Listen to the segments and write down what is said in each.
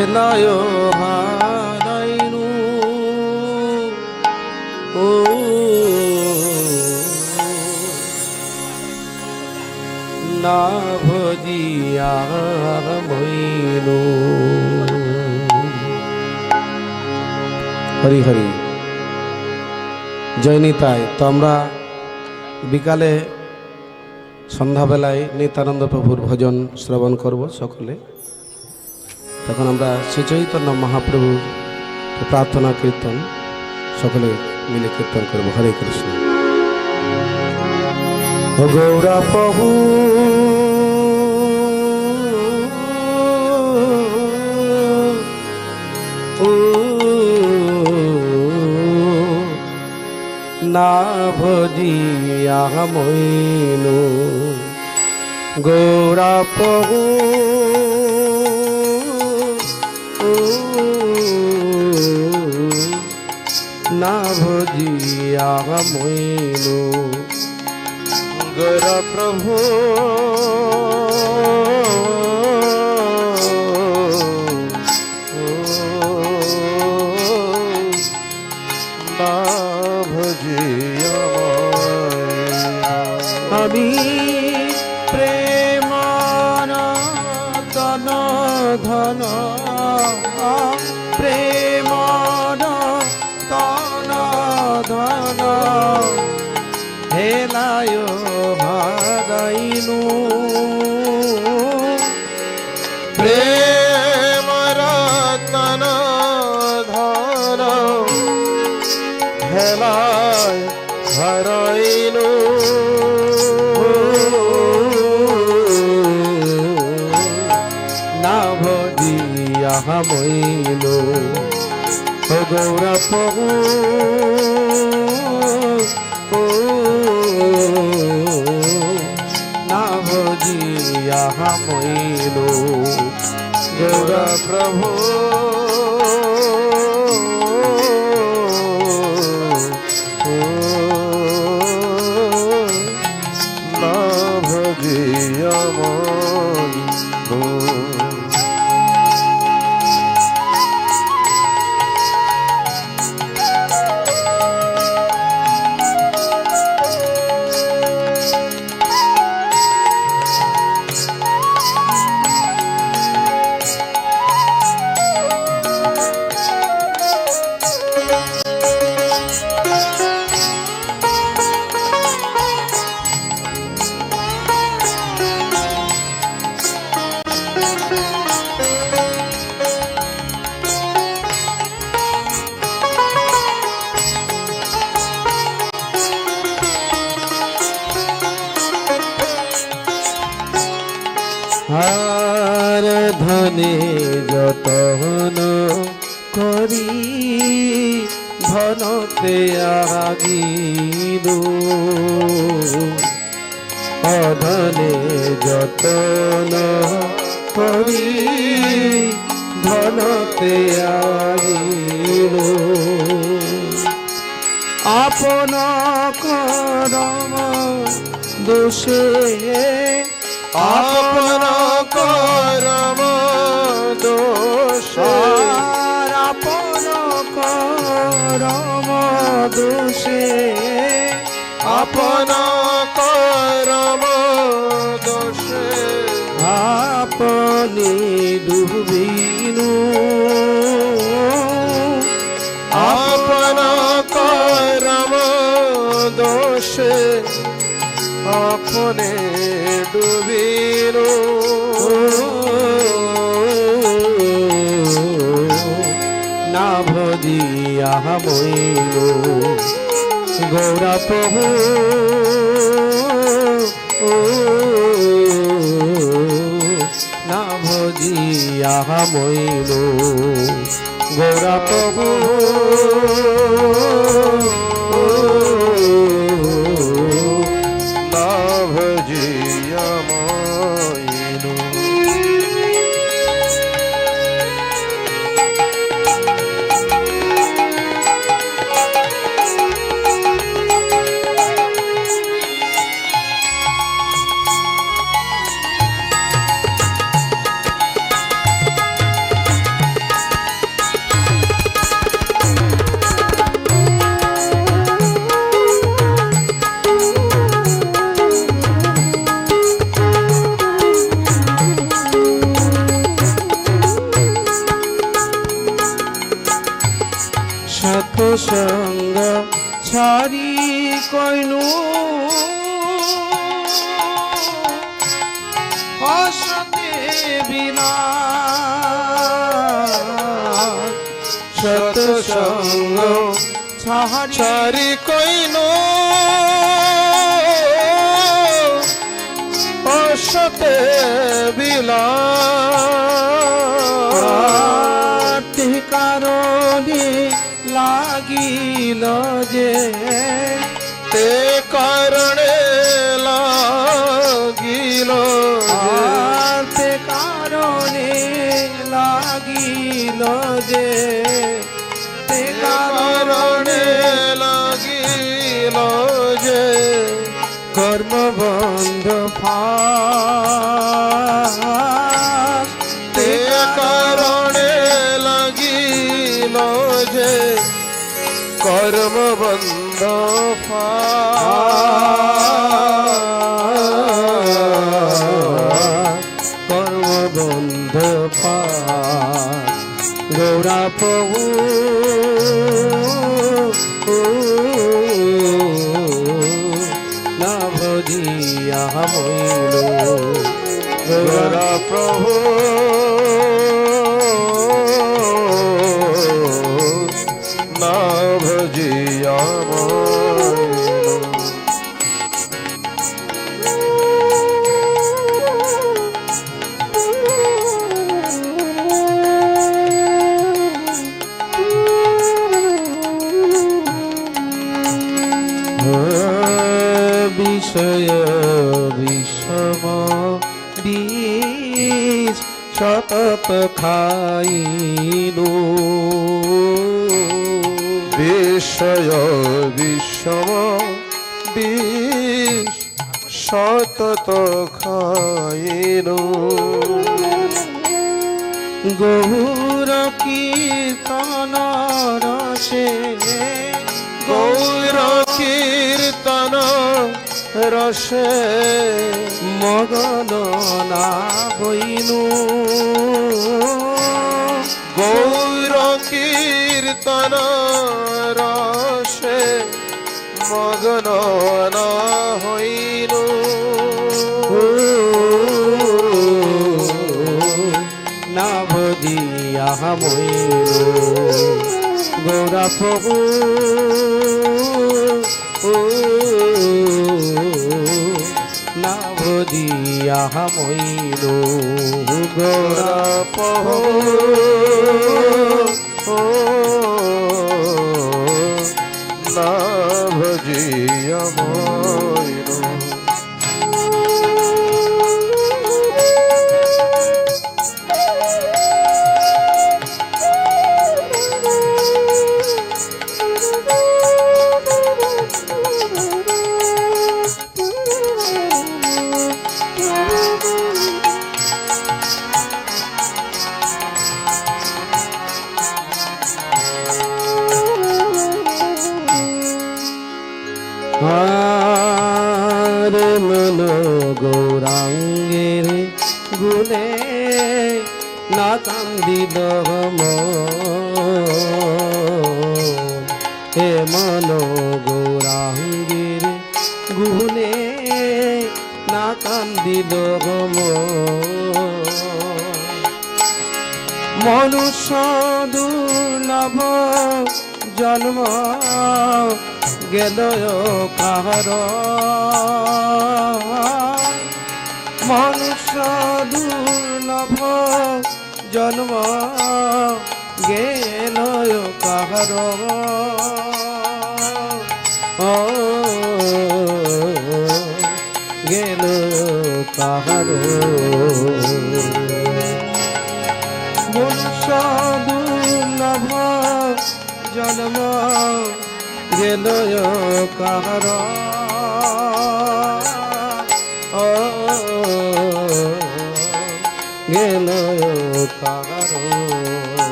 হেলায় হারাইনু ও। না ভজিয়া মইনু। হরি হরি। জয় নিতাই। তো আমরা বিকালে সন্ধ্যাবেলায় নিত্যানন্দ প্রভুর ভজন শ্রবণ করব সকলে। তখন আমরা শ্রীচৈতন্য মহাপ্রভুর প্রার্থনা, কীর্তন সকলে মিলে কীর্তন করব। হরে কৃষ্ণ। গৌরা প্রভু না ভজিয়া মইনু। গৌরা প্রভু না ভজিয়া মইনু। গৌরা ভজিয়া মইনু ও গৌরা প্রভু না ভজিয়া মইনু গৌরা প্রভু না করি ধনতে আগিনু অধনে যতন করি ধনতে আগিনু আপন করম দোষে আপন করম দোষে আপন করম দোষে আপনি ডুবিনু আপন করম দোষে আপনে ডুবিনু ভজিয়া বইল গৌরা প্রভু না ভজিয়া মইনু গৌরা প্রভু হসতে বিনা। সৎসঙ্গ ছাড়ি চারি কইন। অসতে বিলা কারণে লাগিল যে। তে কারণে যে কারণে লাগিল যে কর্ম বন্ধ ফাস। তে কারণে লাগিল যে কর্ম বন্ধ গৌরা প্রভু না ভজিয়া মইল। গোরা প্রভু সতত খাইনু বিষয় বিষম বিষ সতত খাইনু গৌর কীর্তন রসে গৌর কীর্তন রসে মগন না হইনু। গৌর কীর্তন রসে মগন না হইনু। না ভজিয়া মইনু। গৌরা প্রভু ভজিয়া মইনু গৌরা পহো না গুণে না কান্দিল হে মন গৌরাঙ্গের গুনে না কান্দিল মনুষ্য দুর্লভ জন্ম গেল কাহার। মনুষ্য দুর্লভ জন্ম গেল কাহার? গেল কাহার? মনুষ্য দুর্লভ জন্ম গেল কাহার?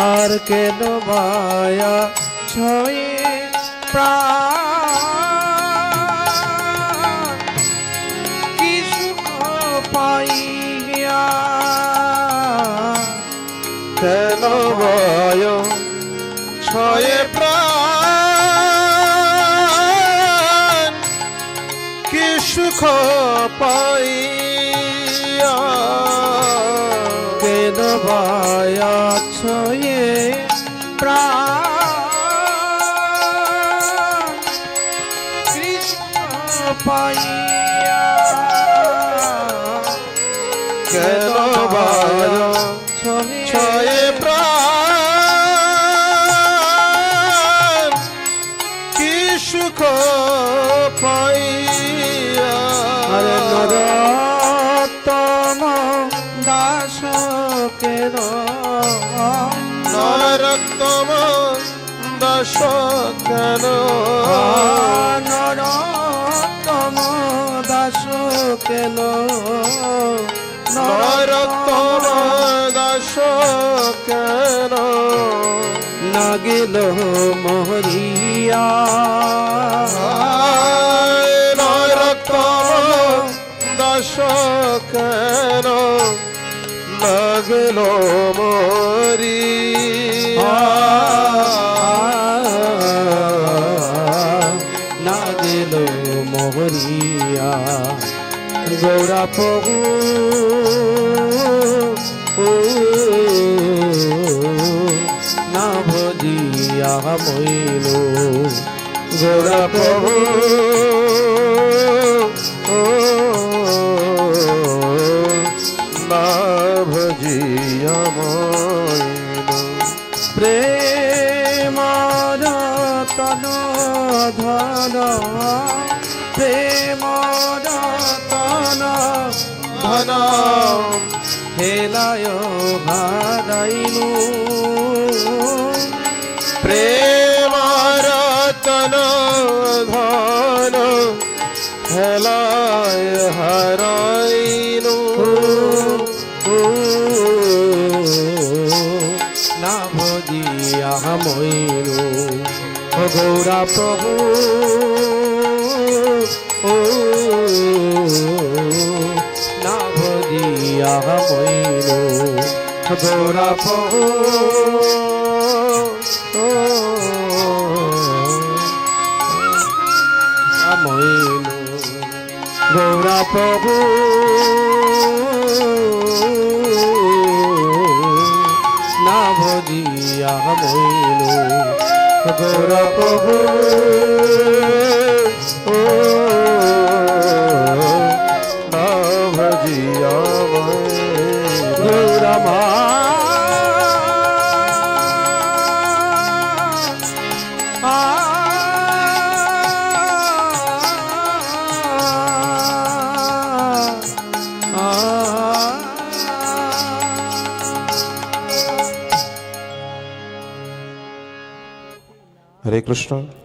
আর কেন মায়া ছয়ে প্রাণ? কিছু পাইয়া বায়াছ এ প্রাণ কৃষ্ণ পাইয়া কেন নরতম দশ কেন? নরতম দাস কেন? নরতম দশ কেন? নাগিল মহরিয়া। নরতম দশ কেন? লাগল মরি গৌরা প্রভু। না ভজিয়া মইল। গৌরা প্রভু। রতন ধন হেলায় হরাইনু না ভজিয়া মইনু গৌরা প্রভু, ও না ভজিয়া মইনু গৌরা প্রভু মইনু গৌরা প্রভু। না ভজিয়া মইনু গৌরা প্রভু। না ভজিয়া গৌরা মা কৃষ্ণ